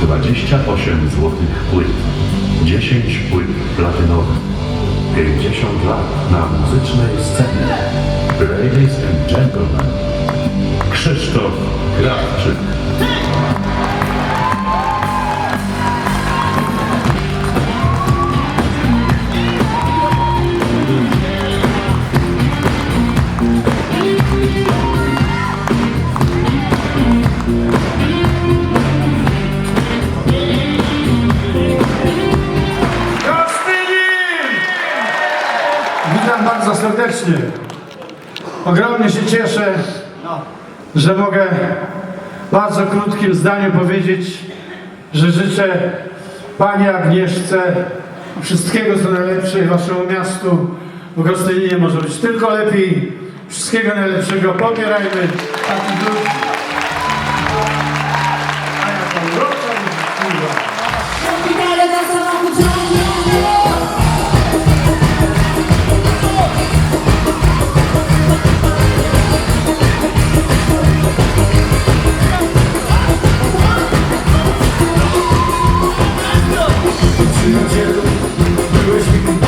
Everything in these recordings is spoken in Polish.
28 złotych płyt, 10 płyt platynowych, 50 lat na muzycznej scenie. Ladies and gentlemen, Krzysztof Krawczyk. Witam bardzo serdecznie. Ogromnie się cieszę, że mogę w bardzo krótkim zdaniu powiedzieć, że życzę Pani Agnieszce wszystkiego co najlepsze Waszemu miastu w Gostyninie może być tylko lepiej. Wszystkiego najlepszego. Popierajmy takich ludzi. wish we could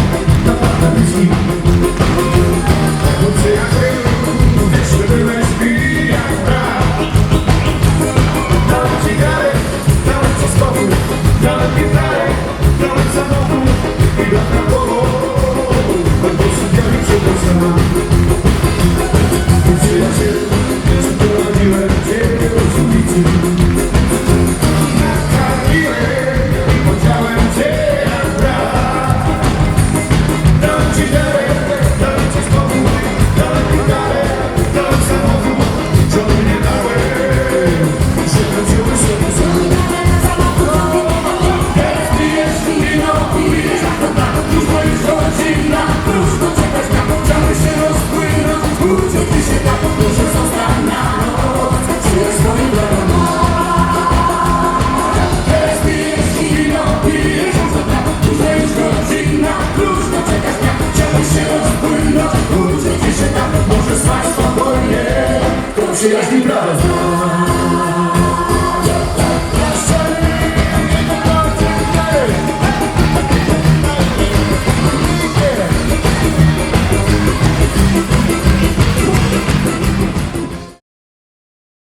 Uciekł ty się tak Może spać spokojnie, to przyjaźń i prawo